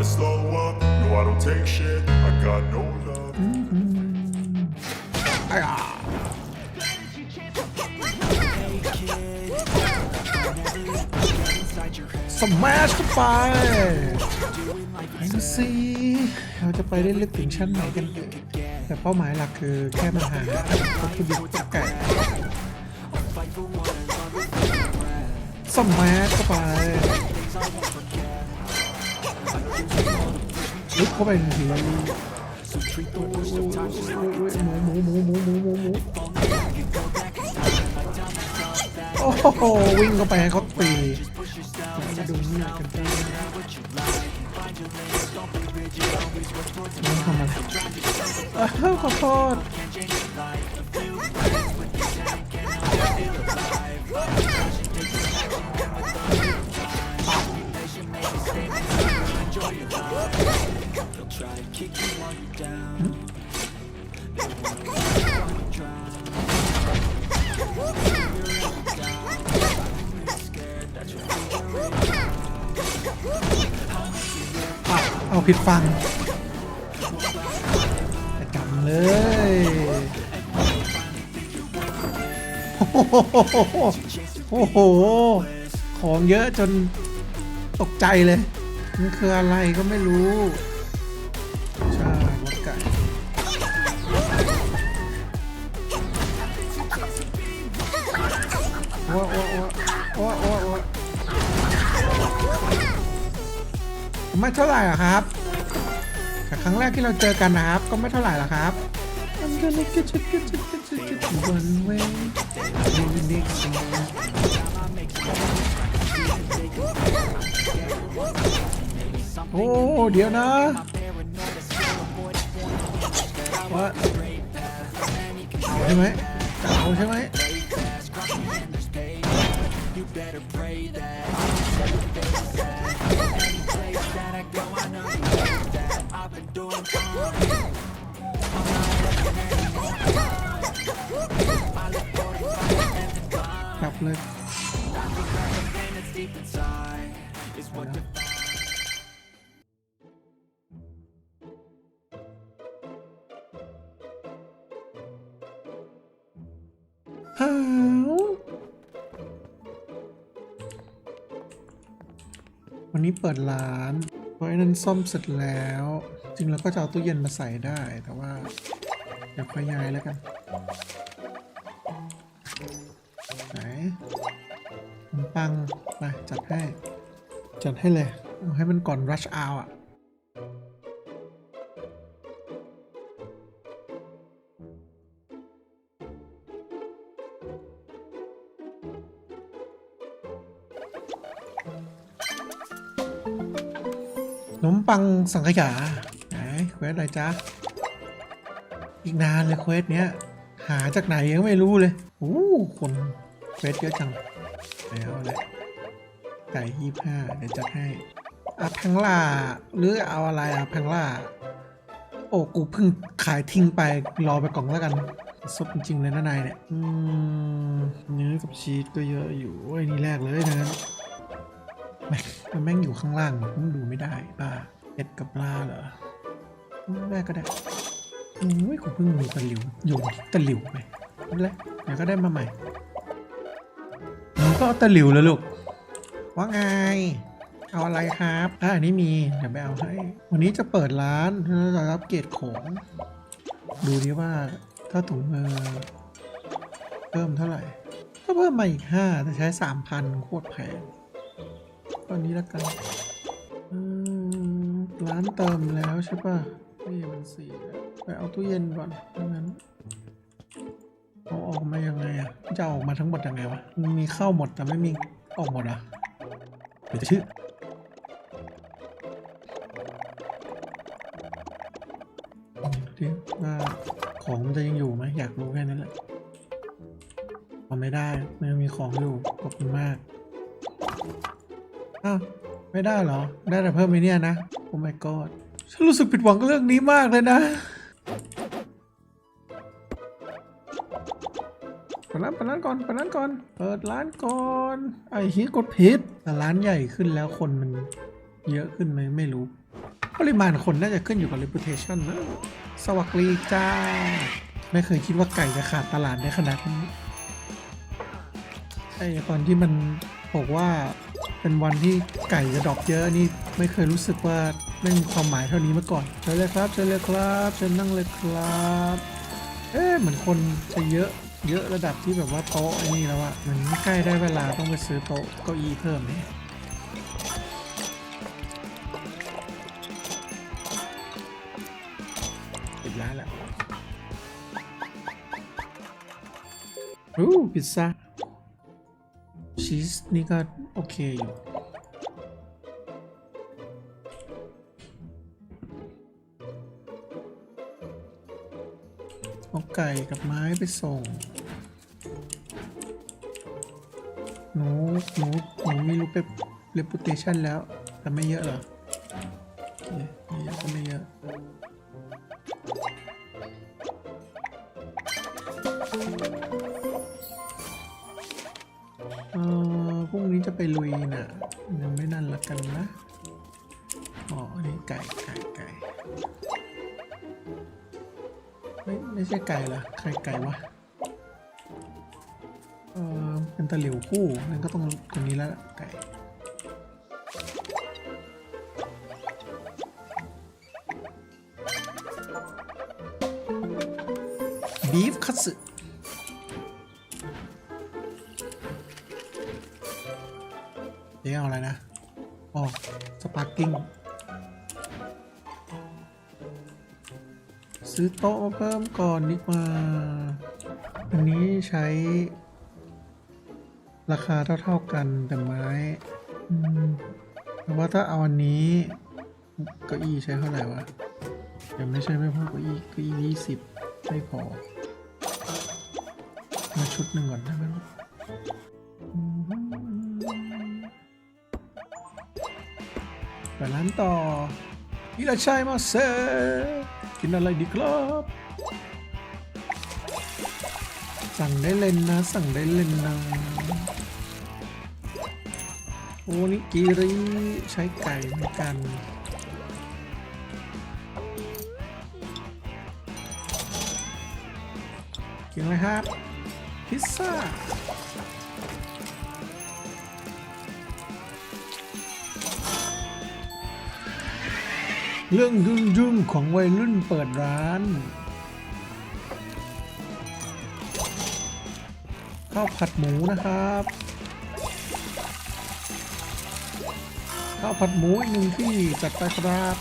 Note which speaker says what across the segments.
Speaker 1: never slow up. No, I don't take shit. I got no love.
Speaker 2: อ้ายอะสมัชเข้าไปไหนดูสิเราจะไปได้ลึกถึงชั้นไหนกันเอ่ยแต่เป้าหมายหลักคือแค่มาหาวัตถุดิบจากไก่สมัชเข้าไป ลึกเข้าไปหนึ่งทีหมูหมูหมูหมูหมูหมูหมูโอ้โหวิ่งเข้าไปให้เขาตีมาดูนี่กันจ้าน้องทำอะไรอ้าวขอโทษ เอาผิดฟังไปกำเลยโอ้โห ของเยอะจนตกใจเลย มันคืออะไรก็ไม่รู้ ไม่เท่าไหร่หรอครับแต่ครั้งแรกที่เราเจอกันนะครับ ก็ไม่เท่าไหร่หรอกครับ I'm gonna get you, get you, get you, get you one way. You next one. โอ้เดี๋ยวนะว่าเอาใช่ไหมเอาใช่ไหม กลับเลยหาววันนี้เปิดร้านเพราะไอ้นั้นซ่อมเสร็จแล้ว จริงแล้วก็จะเอาตู้เย็นมาใส่ได้ แต่ว่าเดี๋ยวค่อยย้ายแล้วกัน ไหนขนมปัง ไป จัดให้ จัดให้เลย เอาให้มันก่อน rush hour อะขนมปังสังขยา ควสอะไรจ๊ะ อีกนานเลยเควสเนี้ย หาจากไหนยังไม่รู้เลยโอ้คนเควสเยอะจังแล้วแหละไก่ยี่ห้าเดี๋ยวจัดให้อะแพงล่าหรือเอาอะไรอะแพงล่า โอ้กูเพิ่งขายทิ้งไปรอไปกล่องแล้วกันซบจริงๆเลยนะนายเนี่ยอืมเนื้อกับชีสก็เยอะอยู่ไอ้นี่แรกเลยนะแม่งมันแม่งอยู่ข้างล่างมันดูไม่ได้ป้าเอ็ดกับปลาเหรอ แม่ก็ได้โอ้ยกูเพิ่งมีตะหลิวอยู่ตะหลิวไปนั่นแหละเดี๋ยวก็ได้มาใหม่หนูก็เอาตะหลิวเลยลูก ว่าไง เอาอะไรครับอ่าอันนี้มี เดี๋ยวไปเอาให้ วันนี้จะเปิดร้านแล้วจะรับเกรดของ ดูดิว่าถ้าถุงมือเพิ่มเท่าไหร่ ก็เพิ่มมาอีกห้าแต่ใช้สามพันโคตรแพงตอนนี้ละกันร้านเติมแล้วใช่ป่ะ นี่มันสียไปเอาตู้เย็นก่อนดังนั้นเอาออกมายังไงอะจะเอาออกมาทั้งหมดยังไงวะมันมีเข้าหมดแต่ไม่มีออกหมดอะเดี๋ยวจะชื่อดิว่าของมันจะยังอยู่ไหมอยากรู้แค่นั้นแหละเอาไม่ได้มันยังมีของอยู่ขอบคุณมากอ้าวไม่ได้เหรอ ได้แต่เพิ่มไปเนี่ยนะ โอ้ my god ฉันรู้สึกผิดหวังกับเรื่องนี้มากเลยนะเปิดร้านเปิดร้านก่อนเปิดร้านก่อน เปิดร้านก่อน ไอ้ฮียกดผิดแต่ร้านใหญ่ขึ้นแล้วคนมันเยอะขึ้นไหมไม่รู้ ปริมาณคนน่าจะขึ้นอยู่กับ reputation นะ สวัสดีจ้า ไม่เคยคิดว่าไก่จะขาดตลาดได้ขนาดนี้ ไอ้ตอนที่มันบอกว่า เป็นวันที่ไก่จะดรอปเยอะนี่ไม่เคยรู้สึกว่าไม่มีความหมายเท่านี้มาก่อนเชิญเลยครับเชิญเลยครับเชิญนั่งเลยครับเอ๊ะเหมือนคนจะเยอะเยอะระดับที่แบบว่าโต๊ะไอ้นี่แล้วอะเหมือนใกล้ได้เวลาต้องไปซื้อโต๊ะเก้าอี้เพิ่มเนี่ยปิดร้านแล้วอู้พิซซ่า ชีสนี่ก็โอเคอยู่เอาไก่กับไม้ไปส่ง หนูหนูหนูมีรูปเ e ป u t a t i o n แล้ว แต่ไม่เยอะหรอเคไม่เยอะก็ไม่เยอะ จะไปลุยน่ะยังไม่นั่นละกันนะอ๋ออันนี้ไก่ไก่ไก่ไม่ไม่ใช่ไก่เหรอใครไก่วะเออเป็นตะหลิวคู่นั่นก็ต้องตรงนี้แล้วล่ะไก่บีฟคัตสึ เดี๋ยวเอาอะไรนะอ๋อสปาร์กิ้ง ซื้อโต๊ะมาเพิ่มก่อนดีกว่า อันนี้ใช้ ราคาเท่าๆกันแต่ไม้แต่ว่าถ้าเอาอันนี้เก้าอี้ใช้เท่าไหร่วะยังไม่ใช่ไม่พอเก้าอี้เก้าอี้ยี่สิบไม่พอ มาชุดหนึ่งก่อนได้ไหมอืม ไปร้านต่ออิราชัยมาเซกินอะไรดีครับ สั่งได้เล่นนะ สั่งได้เล่นนะโอ้นิกิริใช้ไก่เหมือนกันกินอะไรครับ พิซซ่า เรื่องยุ่งๆของวัยรุ่นเปิดร้าน ข้าวผัดหมูนะครับ ข้าวผัดหมูอีกหนึ่งที่จัดไปครับ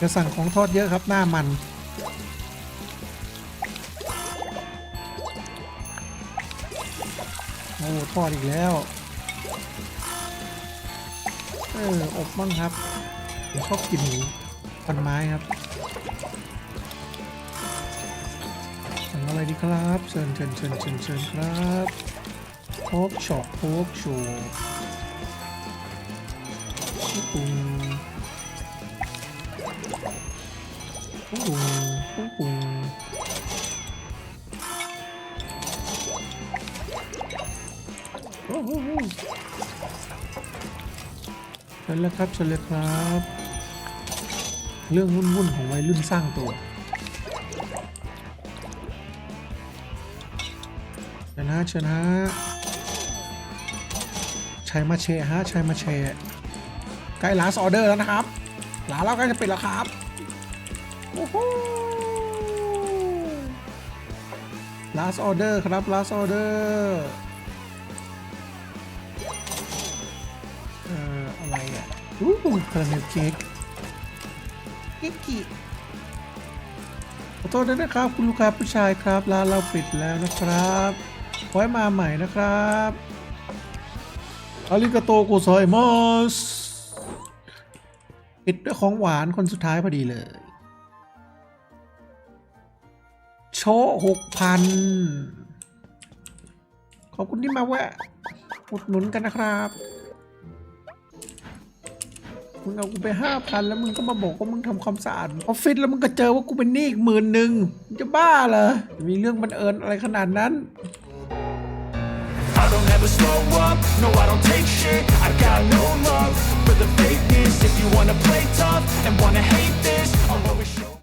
Speaker 2: จะสั่งของทอดเยอะครับหน้ามันโอ้ทอดอีกแล้ว เอออบบ้างครับ ผมชอบกินหมูพันไม้ครับสั่งอะไรดีครับเชิญเชิญเชิญเชิญเชิญครับโคกช็อปโคกโชว์ปุงปุงปุงปุ้งปุ้งโอ้โหเชิญเลยครับเชิญเลยครับ เรื่องวุ่นๆของวัยรุ่นสร้างตัวเชิญนะเชิญนะชัยมาเชฮะชัยมาเชใกล้ลาสออเดอร์แล้วนะครับร้าเราใกล้จะปิดแล้วครับโอ้โหลาสออเดอร์ครับลาสออเดอร์เอ่ออะไรอะอู้คาราเมลเค้ก กิกกี้ขอโทษด้วยนะครับ คุณลูกค้าผู้ชายครับร้านเราปิดแล้วนะครับไว้มาใหม่นะครับอาริกาโตโกไซมัสปิดด้วยของหวานคนสุดท้ายพอดีเลย โชหกพันขอบคุณที่มาแวะอุดหนุนกันนะครับ มึงเอากูไปห้าพันแล้วมึงก็มาบอกว่ามึงทำความสะอาดออฟฟิศแล้วมึงก็เจอว่ากูเป็นหนี้อีกหมื่นหนึ่งมึงจะบ้าเหรอมีเรื่องบังเอิญอะไรขนาดนั้น
Speaker 1: I don't ever slow up, no I don't take shit I got no love for the fakeness If you wanna play tough and wanna hate this I'll always